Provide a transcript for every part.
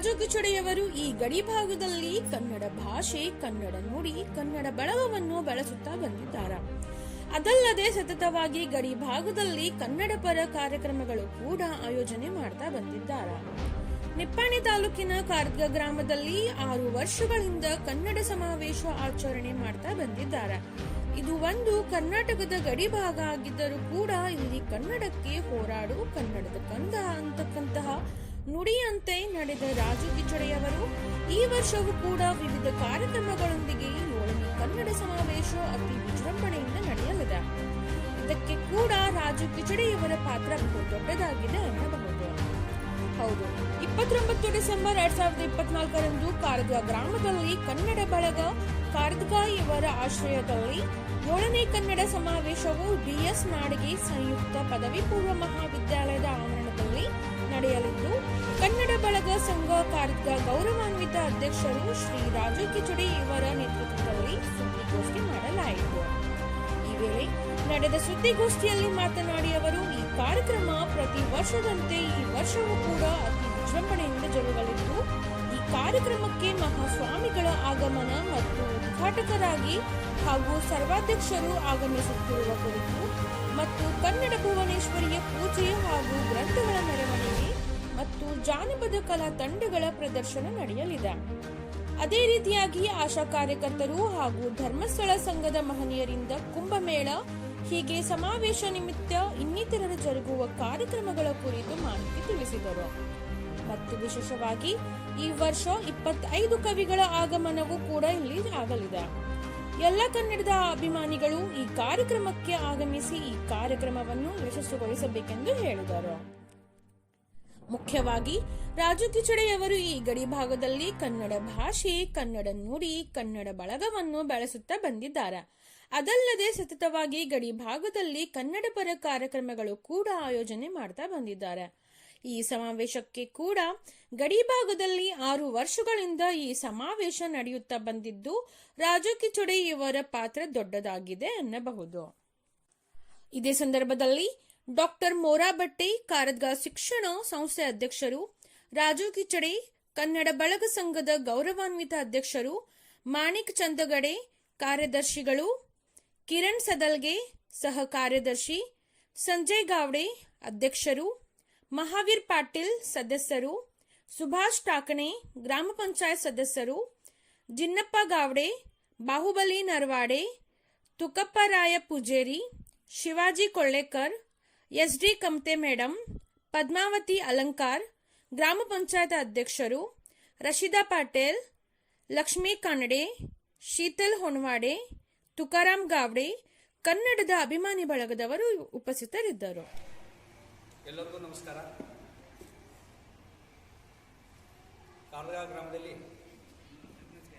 ರಾಜು ಈ ಗಡಿ ಭಾಗದಲ್ಲಿ ಕನ್ನಡ ಭಾಷೆ, ಕನ್ನಡ ನುಡಿ, ಕನ್ನಡ ಬಳಗವನ್ನು ಬಳಸುತ್ತಾ ಬಂದಿದ್ದಾರೆ. ಅದಲ್ಲದೆ ಸತತವಾಗಿ ಗಡಿ ಭಾಗದಲ್ಲಿ ಕನ್ನಡ ಪರ ಕಾರ್ಯಕ್ರಮಗಳು ಕೂಡ ಆಯೋಜನೆ ಮಾಡ್ತಾ ಬಂದಿದ್ದಾರೆ. ನಿಪ್ಪಾಣಿ ತಾಲೂಕಿನ ಕಾರ್ಗ ಗ್ರಾಮದಲ್ಲಿ ಆರು ವರ್ಷಗಳಿಂದ ಕನ್ನಡ ಸಮಾವೇಶ ಆಚರಣೆ ಮಾಡ್ತಾ ಬಂದಿದ್ದಾರೆ. ಇದು ಒಂದು ಕರ್ನಾಟಕದ ಗಡಿ ಭಾಗ ಆಗಿದ್ದರೂ ಕೂಡ ಇಲ್ಲಿ ಕನ್ನಡಕ್ಕೆ ಹೋರಾಡು, ಕನ್ನಡದ ಕಂದ ಅಂತಕ್ಕಂತಹ ನುಡಿಯಂತೆ ನಡೆದ ರಾಜು ಕಿಚಡೆಯವರು ಈ ವರ್ಷವೂ ಕೂಡ ವಿವಿಧ ಕಾರ್ಯಕ್ರಮಗಳೊಂದಿಗೆ ಏಳನೇ ಕನ್ನಡ ಸಮಾವೇಶ ಅತಿ ವಿಜೃಂಭಣೆಯಿಂದ ನಡೆಯಲಿದೆ. ಇದಕ್ಕೆ ಕೂಡ ರಾಜು ಕಿಚಡೆಯವರ ಪಾತ್ರ ಬಹು ದೊಡ್ಡದಾಗಿದೆ ಎನ್ನಬಹುದು. ಹೌದು, ಇಪ್ಪತ್ತೊಂಬತ್ತು ಡಿಸೆಂಬರ್ ಎರಡ್ ಸಾವಿರದ ಇಪ್ಪತ್ನಾಲ್ಕರಂದು ಕಾರದ್ವ ಗ್ರಾಮದಲ್ಲಿ ಕನ್ನಡ ಬಳಗ ಕಾರ್ಗ ಇವರ ಆಶ್ರಯದಲ್ಲಿ ಏಳನೇ ಕನ್ನಡ ಸಮಾವೇಶವು ಡಿಎಸ್ ನಾಡಿಗೆ ಸಂಯುಕ್ತ ಪದವಿ ಪೂರ್ವ ಆವರಣದಲ್ಲಿ ನಡೆಯಲಿದ್ದು, ಕನ್ನಡ ಬಳಗ ಸಂಘ ಕಾರ್ಯದ ಗೌರವಾನ್ವಿತ ಅಧ್ಯಕ್ಷರು ಶ್ರೀ ರಾಜು ಕಿಚಡಿ ಇವರ ನೇತೃತ್ವದಲ್ಲಿ ಸುದ್ದಿಗೋಷ್ಠಿ ಮಾಡಲಾಯಿತು. ಈ ವೇಳೆ ನಡೆದ ಸುದ್ದಿಗೋಷ್ಠಿಯಲ್ಲಿ ಮಾತನಾಡಿ ಅವರು, ಈ ಕಾರ್ಯಕ್ರಮ ಪ್ರತಿ ವರ್ಷದಂತೆ ಈ ವರ್ಷವೂ ಕೂಡ ಅತಿ ವಿಜೃಂಭಣೆಯಿಂದ ಜರುಗಲಿದ್ದು, ಈ ಕಾರ್ಯಕ್ರಮಕ್ಕೆ ಮಹಾಸ್ವಾಮಿಗಳ ಆಗಮನ ಮತ್ತು ಉದ್ಘಾಟಕರಾಗಿ ಹಾಗೂ ಸರ್ವಾಧ್ಯಕ್ಷರು ಆಗಮಿಸುತ್ತಿರುವ ಕುರಿತು ಮತ್ತು ಕನ್ನಡ ಭುವನೇಶ್ವರಿಯ ಪೂಜೆ ಹಾಗೂ ಗ್ರಂಥಗಳ ಮೆರವಣಿಗೆ ಮತ್ತು ಜಾನಪದ ಕಲಾ ತಂಡಗಳ ಪ್ರದರ್ಶನ ನಡೆಯಲಿದೆ. ಅದೇ ರೀತಿಯಾಗಿ ಆಶಾ ಕಾರ್ಯಕರ್ತರು ಹಾಗೂ ಧರ್ಮಸ್ಥಳ ಸಂಘದ ಮಹನೀಯರಿಂದ ಕುಂಭಮೇಳ, ಹೀಗೆ ಸಮಾವೇಶ ನಿಮಿತ್ತ ಇನ್ನಿತರರು ಜರುಗುವ ಕಾರ್ಯಕ್ರಮಗಳ ಕುರಿತು ಮಾಹಿತಿ ತಿಳಿಸಿದರು. ಮತ್ತು ವಿಶೇಷವಾಗಿ ಈ ವರ್ಷ ಇಪ್ಪತ್ತೈದು ಕವಿಗಳ ಆಗಮನವೂ ಕೂಡ ಇಲ್ಲಿ ಆಗಲಿದೆ. ಎಲ್ಲ ಕನ್ನಡದ ಅಭಿಮಾನಿಗಳು ಈ ಕಾರ್ಯಕ್ರಮಕ್ಕೆ ಆಗಮಿಸಿ ಈ ಕಾರ್ಯಕ್ರಮವನ್ನು ಯಶಸ್ಸುಗೊಳಿಸಬೇಕೆಂದು ಹೇಳಿದರು. ಮುಖ್ಯವಾಗಿ ರಾಜು ಕಿಚಡೆಯವರು ಈ ಗಡಿ ಭಾಗದಲ್ಲಿ ಕನ್ನಡ ಭಾಷೆ, ಕನ್ನಡ ನುಡಿ, ಕನ್ನಡ ಬಳಗವನ್ನು ಬೆಳೆಸುತ್ತಾ ಬಂದಿದ್ದಾರೆ. ಅದಲ್ಲದೆ ಸತತವಾಗಿ ಗಡಿ ಭಾಗದಲ್ಲಿ ಕನ್ನಡ ಪರ ಕಾರ್ಯಕ್ರಮಗಳು ಕೂಡ ಆಯೋಜನೆ ಮಾಡ್ತಾ ಬಂದಿದ್ದಾರೆ. ಈ ಸಮಾವೇಶಕ್ಕೆ ಕೂಡ ಗಡಿ ಭಾಗದಲ್ಲಿ ಆರು ವರ್ಷಗಳಿಂದ ಈ ಸಮಾವೇಶ ನಡೆಯುತ್ತಾ ಬಂದಿದ್ದು, ರಾಜು ಕಿಚಡೆ ಇವರ ಪಾತ್ರ ದೊಡ್ಡದಾಗಿದೆ ಎನ್ನಬಹುದು. ಇದೇ ಸಂದರ್ಭದಲ್ಲಿ ಡಾಕ್ಟರ್ ಮೋರಾ ಬಟ್ಟೆ ಕಾರದ್ಗ ಶಿಕ್ಷಣ ಸಂಸ್ಥೆ ಅಧ್ಯಕ್ಷರು, ರಾಜು ಕಿಚಡೆ, ಕನ್ನಡ ಬಳಗ ಸಂಘದ ಗೌರವಾನ್ವಿತ ಅಧ್ಯಕ್ಷರು, ಮಾಣಿಕ್ ಚಂದಗಡೆ ಕಾರ್ಯದರ್ಶಿಗಳು, ಕಿರಣ್ ಸದಲ್ಗೆ ಸಹ ಕಾರ್ಯದರ್ಶಿ, ಸಂಜಯ್ ಗಾವಡೆ ಅಧ್ಯಕ್ಷರು, ಮಹಾವೀರ್ ಪಾಟೀಲ್ ಸದಸ್ಯರು, ಸುಭಾಷ್ ಠಾಕಣೆ ಗ್ರಾಮ ಪಂಚಾಯತ್ ಸದಸ್ಯರು, Jinnappa Gavade, Bahubali Narwade Tukapparaya Pujeri, Shivaji Kollekar S D Kamte madam Padmavati Alankar, ಗ್ರಾಮ ಪಂಚಾಯತ್ ಅಧ್ಯಕ್ಷರು ರಶೀದಾ ಪಾಟೇಲ್, ಲಕ್ಷ್ಮೀ ಕಾನಡೆ ಶೀತಲ್ ಹೊಣವಾಡೆ, ತುಕಾರಾಮ್ ಗಾವ್ಡೆ, ಕನ್ನಡದ ಅಭಿಮಾನಿ ಬಳಗದವರು ಉಪಸ್ಥಿತರಿದ್ದರು. ಎಲ್ಲರಿಗೂ ನಮಸ್ಕಾರ. ಕಾರ್ಲಗ ಗ್ರಾಮದಲ್ಲಿ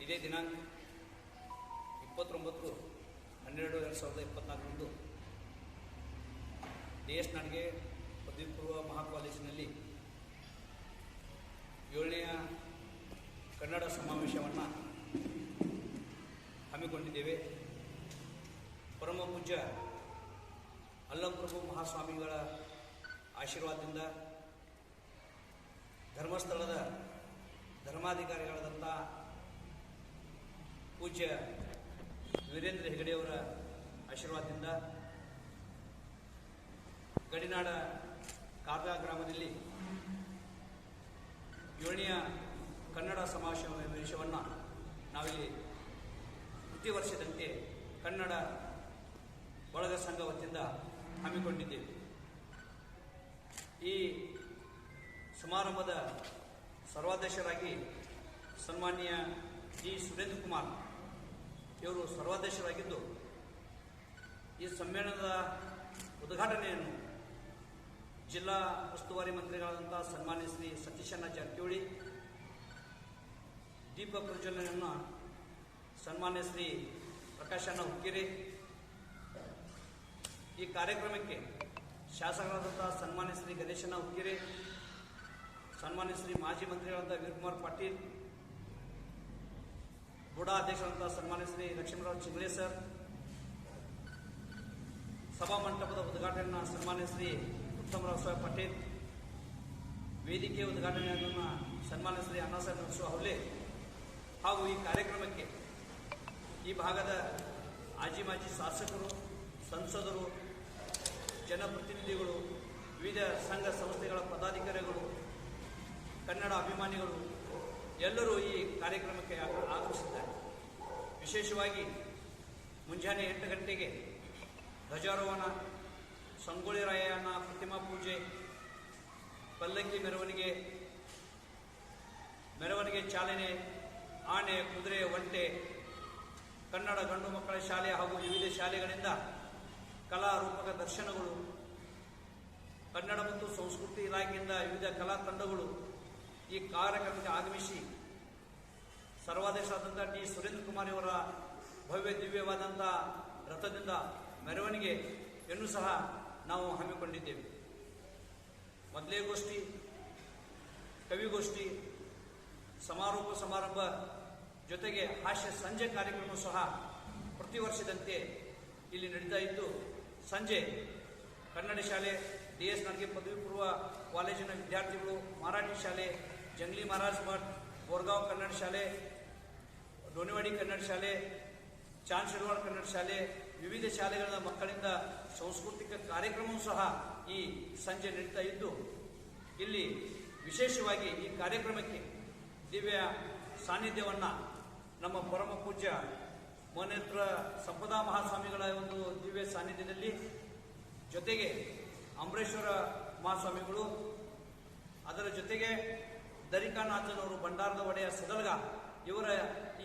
ಇದೇ ದಿನಾಂಕ ಇಪ್ಪತ್ತೊಂಬತ್ತು, ಹನ್ನೆರಡು, ಎರಡು ಸಾವಿರದ ಇಪ್ಪತ್ನಾಲ್ಕರಂದು ಡಿ ಎಸ್ ನಾಡಿಗೆ ಪದವಿ ಪೂರ್ವ ಮಹಾ ಕಾಲೇಜಿನಲ್ಲಿ ಏಳನೆಯ ಕನ್ನಡ ಸಮಾವೇಶವನ್ನು ಹಮ್ಮಿಕೊಂಡಿದ್ದೇವೆ. ಪರಮ ಪೂಜ್ಯ ಅಲ್ಲಂಪ್ರಭು ಮಹಾಸ್ವಾಮಿಗಳ ಆಶೀರ್ವಾದದಿಂದ ಧರ್ಮಸ್ಥಳದ ಧರ್ಮಾಧಿಕಾರಿಗಳಾದಂಥ ಪೂಜ್ಯ ವೀರೇಂದ್ರ ಹೆಗಡೆಯವರ ಆಶೀರ್ವಾದದಿಂದ ಗಡಿನಾಡ ಕಾದ ಗ್ರಾಮದಲ್ಲಿ ಏಳನೆಯ ಕನ್ನಡ ಸಮಾವೇಶವನ್ನು ನಾವಿಲ್ಲಿ ಪ್ರತಿ ವರ್ಷದಂತೆ ಕನ್ನಡ ಬಳಗ ಸಂಘ ವತಿಯಿಂದ ಹಮ್ಮಿಕೊಂಡಿದ್ದೇವೆ. ಈ ಸಮಾರಂಭದ ಸರ್ವಾಧ್ಯಕ್ಷರಾಗಿ ಸನ್ಮಾನ್ಯ ಜಿ ಸುರೇಂದ್ರ ಕುಮಾರ್ ಇವರು ಸರ್ವಾಧ್ಯಕ್ಷರಾಗಿದ್ದು ಈ ಸಮ್ಮೇಳನದ ಉದ್ಘಾಟನೆಯನ್ನು ಜಿಲ್ಲಾ ಉಸ್ತುವಾರಿ ಮಂತ್ರಿಗಳಾದಂಥ ಸನ್ಮಾನ್ಯ ಶ್ರೀ ಸತೀಶಣ್ಣ ಜಾರಕಿಹೊಳಿ ದೀಪ ಪ್ರಜ್ವಲನೆಯನ್ನು ಸನ್ಮಾನ್ಯ ಶ್ರೀ ಪ್ರಕಾಶಣ್ಣ ಹುಕ್ಕಿರಿ. ಈ ಕಾರ್ಯಕ್ರಮಕ್ಕೆ ಶಾಸಕರಾದಂಥ ಸನ್ಮಾನ್ಯ ಶ್ರೀ ಗಣೇಶಣ್ಣ ಹುಕ್ಕಿರೆ, ಸನ್ಮಾನ್ಯ ಶ್ರೀ ಮಾಜಿ ಮಂತ್ರಿಗಳಾದಂಥ ವೀರಕುಮಾರ್ ಪಾಟೀಲ್, ಬುಡಾ ಅಧ್ಯಕ್ಷರಾದಂಥ ಸನ್ಮಾನ್ಯ ಶ್ರೀ ಲಕ್ಷ್ಮೀರಾವ್ ಚಿಂಗ್ಳೆ ಸರ್, ಸಭಾ ಮಂಟಪದ ಉದ್ಘಾಟನೆಯನ್ನು ಸನ್ಮಾನ್ಯ ಶ್ರೀ ಉತ್ತಮರಾವ್ ಸಾಹೇಬ್ ಪಟೇಲ್ ವೇದಿಕೆ ಉದ್ಘಾಟನೆಯನ್ನು ಸನ್ಮಾನ್ಯ ಶ್ರೀ ಅಣ್ಣಾಸಾಹೇಬ್ ನರಸು ಅವಲೆ ಹಾಗೂ ಈ ಕಾರ್ಯಕ್ರಮಕ್ಕೆ ಈ ಭಾಗದ ಆಜಿ ಮಾಜಿ ಶಾಸಕರು, ಸಂಸದರು, ಜನಪ್ರತಿನಿಧಿಗಳು, ವಿವಿಧ ಸಂಘ ಸಂಸ್ಥೆಗಳ ಪದಾಧಿಕಾರಿಗಳು, ಕನ್ನಡ ಅಭಿಮಾನಿಗಳು ಎಲ್ಲರೂ ಈ ಕಾರ್ಯಕ್ರಮಕ್ಕೆ ಆಗ- ಆಗಮಿಸಿದ್ದಾರೆ. ವಿಶೇಷವಾಗಿ ಮುಂಜಾನೆ ಎಂಟು ಗಂಟೆಗೆ ಧ್ವಜಾರೋಹಣ ಸಂಗೊಳ್ಳಿ ರಾಯಣ್ಣ ಪ್ರತಿಮಾ ಪೂಜೆ, ಪಲ್ಲಕ್ಕಿ ಮೆರವಣಿಗೆ ಮೆರವಣಿಗೆ ಚಾಲನೆ, ಆನೆ, ಕುದುರೆ, ಒಂಟೆ, ಕನ್ನಡ ಗಂಡು ಮಕ್ಕಳ ಶಾಲೆ ಹಾಗೂ ವಿವಿಧ ಶಾಲೆಗಳಿಂದ ಕಲಾರೂಪಕ ದರ್ಶನಗಳು, ಕನ್ನಡ ಮತ್ತು ಸಂಸ್ಕೃತಿ ಇಲಾಖೆಯಿಂದ ವಿವಿಧ ಕಲಾ ತಂಡಗಳು ಈ ಕಾರ್ಯಕ್ರಮಕ್ಕೆ ಆಗಮಿಸಿ ಸರ್ವಾಧ್ಯಕ್ಷರಾದಂಥ ಟಿ. ಸುರೇಂದ್ರ ಕುಮಾರ್ ಅವರ ಭವ್ಯ ದಿವ್ಯವಾದಂಥ ರಥದಿಂದ ಮೆರವಣಿಗೆಯನ್ನು ಸಹ ನಾವು ಹಮ್ಮಿಕೊಂಡಿದ್ದೇವೆ. ಮೊದಲೇ ಗೋಷ್ಠಿ ಕವಿಗೋಷ್ಠಿ ಸಮಾರೋಪ ಸಮಾರಂಭ ಜೊತೆಗೆ ಹಾಸ್ಯ ಸಂಜೆ ಕಾರ್ಯಕ್ರಮ ಸಹ ಪ್ರತಿ ವರ್ಷದಂತೆ ಇಲ್ಲಿ ನಡೀತಾ ಇದ್ದು ಸಂಜೆ ಕನ್ನಡ ಶಾಲೆ ಡಿ ಎಸ್ ನಡಿಗೆ ಪದವಿ ಪೂರ್ವ ಕಾಲೇಜಿನ ವಿದ್ಯಾರ್ಥಿಗಳು, ಮರಾಠಿ ಶಾಲೆ, ಜಂಗ್ಲಿ ಮಹಾರಾಜ್ ಭಟ್ ಬೋರ್ಗಾವ್ ಕನ್ನಡ ಶಾಲೆ ಡೋನಿವಾಡಿ ಕನ್ನಡ ಶಾಲೆ ಚಾಂದ್ ಶಿರ್ವಾಡ್ ಕನ್ನಡ ಶಾಲೆ, ವಿವಿಧ ಶಾಲೆಗಳ ಮಕ್ಕಳಿಂದ ಸಾಂಸ್ಕೃತಿಕ ಕಾರ್ಯಕ್ರಮವೂ ಸಹ ಈ ಸಂಜೆ ನಡೀತಾ ಇದ್ದು, ಇಲ್ಲಿ ವಿಶೇಷವಾಗಿ ಈ ಕಾರ್ಯಕ್ರಮಕ್ಕೆ ದಿವ್ಯ ಸಾನ್ನಿಧ್ಯವನ್ನು ನಮ್ಮ ಪರಮ ಪೂಜ್ಯ ಮೋನೇತ್ರ ಸಂಪದಾ ಮಹಾಸ್ವಾಮಿಗಳ ಒಂದು ದಿವ್ಯ ಸಾನ್ನಿಧ್ಯದಲ್ಲಿ, ಜೊತೆಗೆ ಅಂಬರೇಶ್ವರ ಮಹಾಸ್ವಾಮಿಗಳು, ಅದರ ಜೊತೆಗೆ ದರಿಕಾನಾಥನವರು ಭಂಡಾರದ ಒಡೆಯ ಸದಲ್ಗ ಇವರ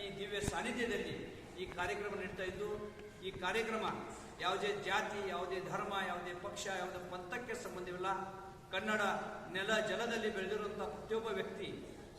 ಈ ದಿವ್ಯ ಸಾನ್ನಿಧ್ಯದಲ್ಲಿ ಈ ಕಾರ್ಯಕ್ರಮ ನೀಡ್ತಾ ಇದ್ದು, ಈ ಕಾರ್ಯಕ್ರಮ ಯಾವುದೇ ಜಾತಿ, ಯಾವುದೇ ಧರ್ಮ, ಯಾವುದೇ ಪಕ್ಷ, ಯಾವುದೇ ಪಂಥಕ್ಕೆ ಸಂಬಂಧವಿಲ್ಲ. ಕನ್ನಡ ನೆಲ ಜಲದಲ್ಲಿ ಬೆಳೆದಿರುವಂಥ ಪ್ರತಿಯೊಬ್ಬ ವ್ಯಕ್ತಿ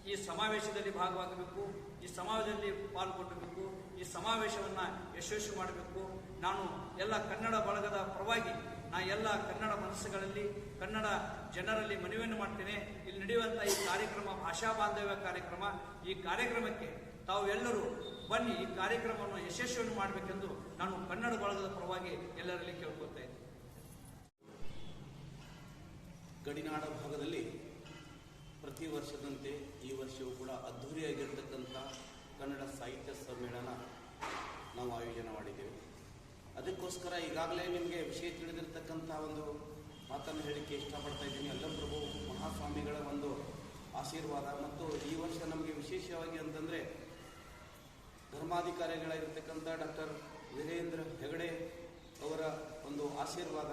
ಈ ಸಮಾವೇಶದಲ್ಲಿ ಭಾಗವಾಗಬೇಕು ಈ ಸಮಾಜದಲ್ಲಿ ಪಾಲ್ಗೊಳ್ಳಬೇಕು ಈ ಸಮಾವೇಶವನ್ನು ಯಶಸ್ವಿ ಮಾಡಬೇಕು. ನಾನು ಎಲ್ಲ ಕನ್ನಡ ಬಳಗದ ಪರವಾಗಿ ನಾ ಎಲ್ಲ ಕನ್ನಡ ಮನಸ್ಸುಗಳಲ್ಲಿ, ಕನ್ನಡ ಜನರಲ್ಲಿ ಮನವಿಯನ್ನು ಮಾಡ್ತೇನೆ. ಇಲ್ಲಿ ನಡೆಯುವಂಥ ಈ ಕಾರ್ಯಕ್ರಮ ಭಾಷಾ ಬಾಂಧವ್ಯ ಕಾರ್ಯಕ್ರಮ. ಈ ಕಾರ್ಯಕ್ರಮಕ್ಕೆ ತಾವು ಎಲ್ಲರೂ ಬನ್ನಿ, ಈ ಕಾರ್ಯಕ್ರಮವನ್ನು ಯಶಸ್ವಿಯನ್ನು ಮಾಡಬೇಕೆಂದು ನಾನು ಕನ್ನಡ ಬಳಗದ ಪರವಾಗಿ ಎಲ್ಲರಲ್ಲಿ ಕೇಳ್ಕೊತಾ ಇದ್ದೀನಿ. ಗಡಿನಾಡ ಭಾಗದಲ್ಲಿ ಪ್ರತಿ ವರ್ಷದಂತೆ ಈ ವರ್ಷವೂ ಕೂಡ ಅದ್ಧೂರಿಯಾಗಿರ್ತಕ್ಕಂಥ ಕನ್ನಡ ಸಾಹಿತ್ಯ ಸಮ್ಮೇಳನ ನಾವು ಆಯೋಜನೆ ಮಾಡಿದ್ದೇವೆ. ಅದಕ್ಕೋಸ್ಕರ ಈಗಾಗಲೇ ನಿಮಗೆ ವಿಷಯ ತಿಳಿದಿರ್ತಕ್ಕಂಥ ಒಂದು ಮಾತನ್ನು ಹೇಳಿಕೆ ಇಷ್ಟಪಡ್ತಾ ಇದ್ದೀನಿ. ಯಲ್ಲಪ್ರಭು ಮಹಾಸ್ವಾಮಿಗಳ ಒಂದು ಆಶೀರ್ವಾದ ಮತ್ತು ಈ ವರ್ಷ ನಮಗೆ ಧರ್ಮಾಧಿಕಾರಿಗಳಾಗಿರ್ತಕ್ಕಂಥ ಡಾಕ್ಟರ್ ವೀರೇಂದ್ರ ಹೆಗಡೆ ಅವರ ಒಂದು ಆಶೀರ್ವಾದ,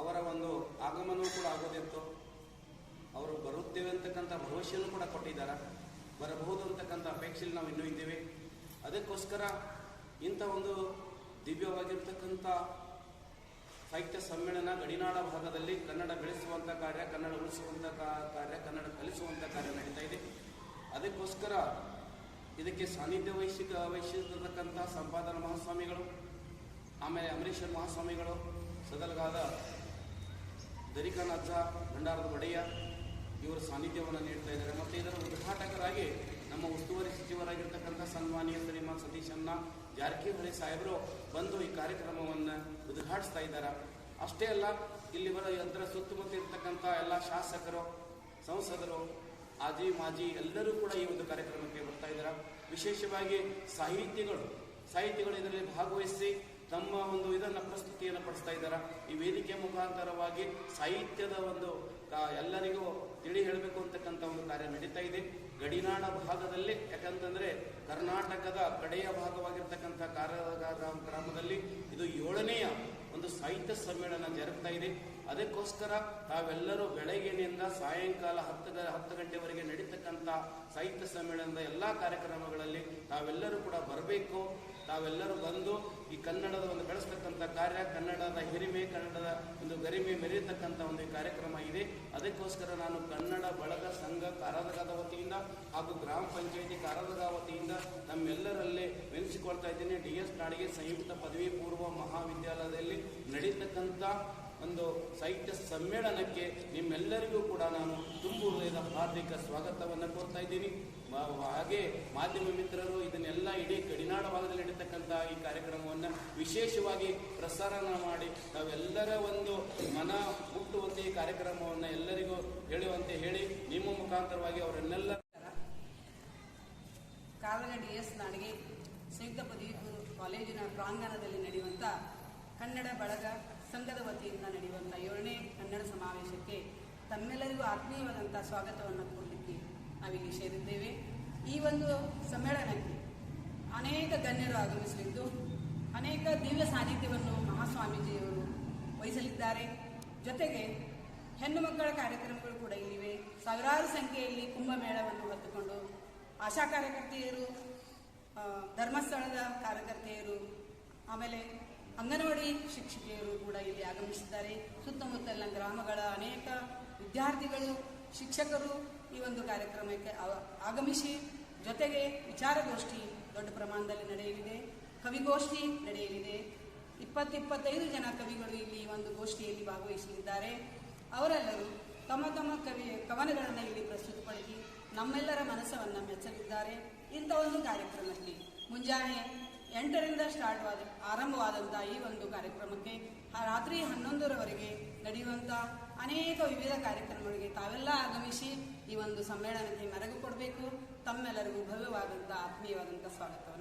ಅವರ ಒಂದು ಆಗಮನವೂ ಕೂಡ ಆಗೋದಿತ್ತು. ಅವರು ಬರುತ್ತೇವೆ ಅಂತಕ್ಕಂಥ ಭರವಸೆಯನ್ನು ಕೂಡ ಕೊಟ್ಟಿದ್ದಾರೆ. ಬರಬಹುದು ಅಂತಕ್ಕಂಥ ಅಪೇಕ್ಷೆಯಲ್ಲಿ ನಾವು ಇನ್ನೂ ಇದ್ದೇವೆ. ಅದಕ್ಕೋಸ್ಕರ ಇಂಥ ಒಂದು ದಿವ್ಯವಾಗಿರ್ತಕ್ಕಂಥ ಸಾಹಿತ್ಯ ಸಮ್ಮೇಳನ ಗಡಿನಾಡ ಭಾಗದಲ್ಲಿ ಕನ್ನಡ ಬೆಳೆಸುವಂಥ ಕಾರ್ಯ, ಕನ್ನಡ ಉಳಿಸುವಂಥ ಕಾರ್ಯ, ಕನ್ನಡ ಕಲಿಸುವಂಥ ಕಾರ್ಯ ನಡೀತಾ ಇದೆ. ಅದಕ್ಕೋಸ್ಕರ ಇದಕ್ಕೆ ಸಾನ್ನಿಧ್ಯ ವಹಿಸಿಕ ವಹಿಸಿರ್ತಕ್ಕಂಥ ಸಂಪಾದನ ಮಹಾಸ್ವಾಮಿಗಳು, ಆಮೇಲೆ ಅಂಬರೀಶ್ವರ ಮಹಾಸ್ವಾಮಿಗಳು ಸದಲಗಾದ ದರಿಕಾನಾಥ ಭಂಡಾರದ ಒಡೆಯ, ಇವರ ಸಾನ್ನಿಧ್ಯವನ್ನು ನೀಡ್ತಾ ಇದ್ದಾರೆ. ಮತ್ತು ಇದರ ಉದ್ಘಾಟಕರಾಗಿ ನಮ್ಮ ಉಸ್ತುವಾರಿ ಸಚಿವರಾಗಿರ್ತಕ್ಕಂಥ ಸನ್ಮಾನ್ಯ ಶ್ರೀಮಾನ್ ಸತೀಶನ್ನ ಜಾರಕಿಹೊಳಿ ಸಾಹೇಬರು ಬಂದು ಈ ಕಾರ್ಯಕ್ರಮವನ್ನು ಉದ್ಘಾಟಿಸ್ತಾ ಇದ್ದಾರೆ. ಅಷ್ಟೇ ಅಲ್ಲ, ಇಲ್ಲಿ ಬರೋ ಅದರ ಸುತ್ತಮುತ್ತ ಇರ್ತಕ್ಕಂಥ ಎಲ್ಲ ಶಾಸಕರು, ಸಂಸದರು, ಆಜಿ ಮಾಜಿ ಎಲ್ಲರೂ ಕೂಡ ಈ ಒಂದು ಕಾರ್ಯಕ್ರಮಕ್ಕೆ ಬರ್ತಾ ಇದ್ದಾರೆ. ವಿಶೇಷವಾಗಿ ಸಾಹಿತಿಗಳು ಸಾಹಿತ್ಯಗಳು ಇದರಲ್ಲಿ ಭಾಗವಹಿಸಿ ತಮ್ಮ ಒಂದು ಇದನ್ನು ಪ್ರಸ್ತುತಿಯನ್ನು ಪಡಿಸ್ತಾ ಇದ್ದಾರೆ. ಈ ವೇದಿಕೆ ಮುಖಾಂತರವಾಗಿ ಸಾಹಿತ್ಯದ ಒಂದು ಎಲ್ಲರಿಗೂ ತಿಳಿ ಹೇಳಬೇಕು ಅಂತಕ್ಕಂಥ ಒಂದು ಕಾರ್ಯ ನಡೀತಾ ಇದೆ. ಗಡಿನಾಡ ಭಾಗದಲ್ಲಿ ಯಾಕಂತಂದರೆ ಕರ್ನಾಟಕದ ಕಡೆಯ ಭಾಗವಾಗಿರ್ತಕ್ಕಂಥ ಕಾರ್ಯಕ್ರಮದಲ್ಲಿ ಗ್ರಾಮದಲ್ಲಿ ಇದು ಏಳನೆಯ ಒಂದು ಸಾಹಿತ್ಯ ಸಮ್ಮೇಳನ ಜರುಗ್ತಾ ಇದೆ. ಅದಕ್ಕೋಸ್ಕರ ತಾವೆಲ್ಲರೂ ಬೆಳಗಿನಿಂದ ಸಾಯಂಕಾಲ ಹತ್ತು ಹತ್ತು ಗಂಟೆವರೆಗೆ ನಡೀತಕ್ಕಂಥ ಸಾಹಿತ್ಯ ಸಮ್ಮೇಳನದ ಎಲ್ಲ ಕಾರ್ಯಕ್ರಮಗಳಲ್ಲಿ ತಾವೆಲ್ಲರೂ ಕೂಡ ಬರಬೇಕು. ತಾವೆಲ್ಲರೂ ಬಂದು ಈ ಕನ್ನಡದ ಒಂದು ಬೆಳೆಸ್ತಕ್ಕಂಥ ಕಾರ್ಯ, ಕನ್ನಡದ ಹಿರಿಮೆ, ಕನ್ನಡದ ಒಂದು ಗರಿಮೆ ಮೆರೆಯತಕ್ಕಂಥ ಒಂದು ಕಾರ್ಯಕ್ರಮ ಇದೆ. ಅದಕ್ಕೋಸ್ಕರ ನಾನು ಕನ್ನಡ ಬಳಗ ಸಂಘ ಕಾರದಗದ ವತಿಯಿಂದ ಹಾಗೂ ಗ್ರಾಮ ಪಂಚಾಯಿತಿ ಕಾರದಗ ವತಿಯಿಂದ ನಮ್ಮೆಲ್ಲರಲ್ಲೇ ನೆನೆಸಿಕೊಳ್ತಾ ಇದ್ದೀನಿ. ಡಿ ಎಸ್ ನಾಡಿಗೆ ಸಂಯುಕ್ತ ಪದವಿ ಪೂರ್ವ ಮಹಾವಿದ್ಯಾಲಯದಲ್ಲಿ ನಡೀತಕ್ಕಂಥ ಒಂದು ಸಾಹಿತ್ಯ ಸಮ್ಮೇಳನಕ್ಕೆ ನಿಮ್ಮೆಲ್ಲರಿಗೂ ಕೂಡ ನಾನು ತುಂಬು ಹೃದಯದ ಹಾರ್ದಿಕ ಸ್ವಾಗತವನ್ನು ಕೋರ್ತಾ ಇದ್ದೀನಿ. ಹಾಗೆ ಮಾಧ್ಯಮ ಮಿತ್ರರು ಇದನ್ನೆಲ್ಲ ಇಡೀ ಗಡಿನಾಡ ಭಾಗದಲ್ಲಿ ನಡೀತಕ್ಕಂಥ ಈ ಕಾರ್ಯಕ್ರಮವನ್ನು ವಿಶೇಷವಾಗಿ ಪ್ರಸಾರನ ಮಾಡಿ ನಾವೆಲ್ಲರ ಒಂದು ಮನ ಮುಟ್ಟುವಂತೆ ಈ ಕಾರ್ಯಕ್ರಮವನ್ನು ಎಲ್ಲರಿಗೂ ಹೇಳುವಂತೆ ಹೇಳಿ ನಿಮ್ಮ ಮುಖಾಂತರವಾಗಿ ಅವರನ್ನೆಲ್ಲ ಡಿ ಎಸ್ ನಾಡಿಗೆ ಸಂಯುಕ್ತ ಪದವಿ ಕಾಲೇಜಿನ ಪ್ರಾಂಗಣದಲ್ಲಿ ನಡೆಯುವಂಥ ಕನ್ನಡ ಬಳಗ ಸಂಘದ ವತಿಯಿಂದ ನಡೆಯುವಂಥ ಏಳನೇ ಕನ್ನಡ ಸಮಾವೇಶಕ್ಕೆ ತಮ್ಮೆಲ್ಲರಿಗೂ ಆತ್ಮೀಯವಾದಂಥ ಸ್ವಾಗತವನ್ನು ಕೊಡಲಿಕ್ಕೆ ನಾವಿಲ್ಲಿ ಸೇರಿದ್ದೇವೆ. ಈ ಒಂದು ಸಮ್ಮೇಳನಕ್ಕೆ ಅನೇಕ ಗಣ್ಯರು ಆಗಮಿಸಲಿದ್ದು, ಅನೇಕ ದಿವ್ಯ ಸಾನ್ನಿಧ್ಯವನ್ನು ಮಹಾಸ್ವಾಮೀಜಿಯವರು ವಹಿಸಲಿದ್ದಾರೆ. ಜೊತೆಗೆ ಹೆಣ್ಣು ಮಕ್ಕಳ ಕಾರ್ಯಕ್ರಮಗಳು ಕೂಡ ಇಲ್ಲಿವೆ. ಸಾವಿರಾರು ಸಂಖ್ಯೆಯಲ್ಲಿ ಕುಂಭಮೇಳವನ್ನು ಹೊತ್ತುಕೊಂಡು ಆಶಾ ಕಾರ್ಯಕರ್ತೆಯರು ಧರ್ಮಸ್ಥಳದ ಕಾರ್ಯಕರ್ತೆಯರು, ಆಮೇಲೆ ಅಂಗನವಾಡಿ ಶಿಕ್ಷಕಿಯರು ಕೂಡ ಇಲ್ಲಿ ಆಗಮಿಸಿದ್ದಾರೆ. ಸುತ್ತಮುತ್ತಲಿನ ಗ್ರಾಮಗಳ ಅನೇಕ ವಿದ್ಯಾರ್ಥಿಗಳು, ಶಿಕ್ಷಕರು ಈ ಒಂದು ಕಾರ್ಯಕ್ರಮಕ್ಕೆ ಆಗಮಿಸಿ ಜೊತೆಗೆ ವಿಚಾರಗೋಷ್ಠಿ ದೊಡ್ಡ ಪ್ರಮಾಣದಲ್ಲಿ ನಡೆಯಲಿದೆ. ಕವಿಗೋಷ್ಠಿ ನಡೆಯಲಿದೆ. ಇಪ್ಪತ್ತಿಪ್ಪತ್ತೈದು ಜನ ಕವಿಗಳು ಇಲ್ಲಿ ಒಂದು ಗೋಷ್ಠಿಯಲ್ಲಿ ಭಾಗವಹಿಸಲಿದ್ದಾರೆ. ಅವರೆಲ್ಲರೂ ತಮ್ಮ ತಮ್ಮ ಕವಿ, ಕವನಗಳನ್ನು ಇಲ್ಲಿ ಪ್ರಸ್ತುತಪಡಿಸಿ ನಮ್ಮೆಲ್ಲರ ಮನಸ್ಸನ್ನು ಮೆಚ್ಚಲಿದ್ದಾರೆ. ಇಂಥ ಒಂದು ಕಾರ್ಯಕ್ರಮದಲ್ಲಿ ಮುಂಜಾನೆ ಎಂಟರಿಂದ ಸ್ಟಾರ್ಟ್ ಆದ ಆರಂಭವಾದಂಥ ಈ ಒಂದು ಕಾರ್ಯಕ್ರಮಕ್ಕೆ ರಾತ್ರಿ ಹನ್ನೊಂದರವರೆಗೆ ನಡೆಯುವಂಥ ಅನೇಕ ವಿವಿಧ ಕಾರ್ಯಕ್ರಮಗಳಿಗೆ ತಾವೆಲ್ಲ ಆಗಮಿಸಿ ಈ ಒಂದು ಸಮ್ಮೇಳನಕ್ಕೆ ಮೆರಗು ಕೊಡಬೇಕು. ತಮ್ಮೆಲ್ಲರಿಗೂ ಭವ್ಯವಾದಂಥ ಆತ್ಮೀಯವಾದಂಥ ಸ್ವಾಗತವನ್ನು.